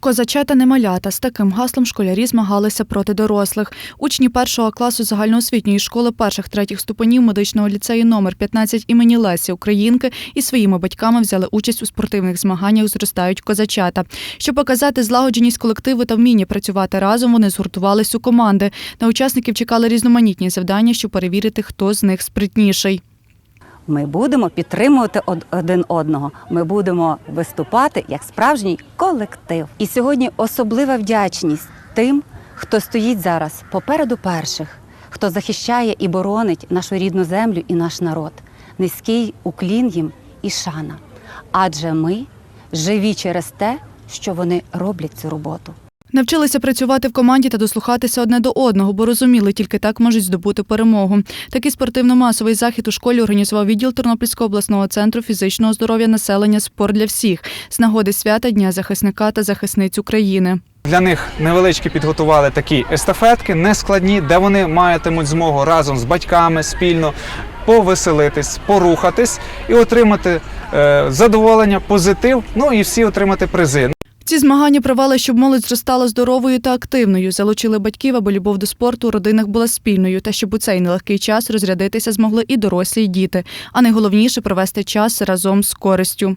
Козачата не малята. З таким гаслом школярі змагалися проти дорослих. Учні першого класу загальноосвітньої школи перших третіх ступенів медичного ліцею номер 15 імені Лесі Українки і своїми батьками взяли участь у спортивних змаганнях Зростають козачата. Щоб показати злагодженість колективу та вміння працювати разом, вони згуртувались у команди. На учасників чекали різноманітні завдання, щоб перевірити, хто з них спритніший. Ми будемо підтримувати один одного. Ми будемо виступати як справжній колектив. І сьогодні особлива вдячність тим, хто стоїть зараз попереду перших, хто захищає і боронить нашу рідну землю і наш народ. Низький уклін їм і шана. Адже ми живі через те, що вони роблять цю роботу. Навчилися працювати в команді та дослухатися одне до одного, бо розуміли, тільки так можуть здобути перемогу. Такий спортивно-масовий захід у школі організував відділ Тернопільського обласного центру фізичного здоров'я населення Спорт для всіх з нагоди свята Дня захисника та захисниць України. Для них невеличкі підготували такі естафетки, нескладні, де вони матимуть змогу разом з батьками спільно повеселитись, порухатись і отримати е, задоволення, позитив. Ну і всі отримати призи. Ці змагання провели, щоб молодь зростала здоровою та активною. Залучили батьків, аби любов до спорту у родинах була спільною, та щоб у цей нелегкий час розрядитися змогли і дорослі, і діти. А найголовніше провести час разом з користю.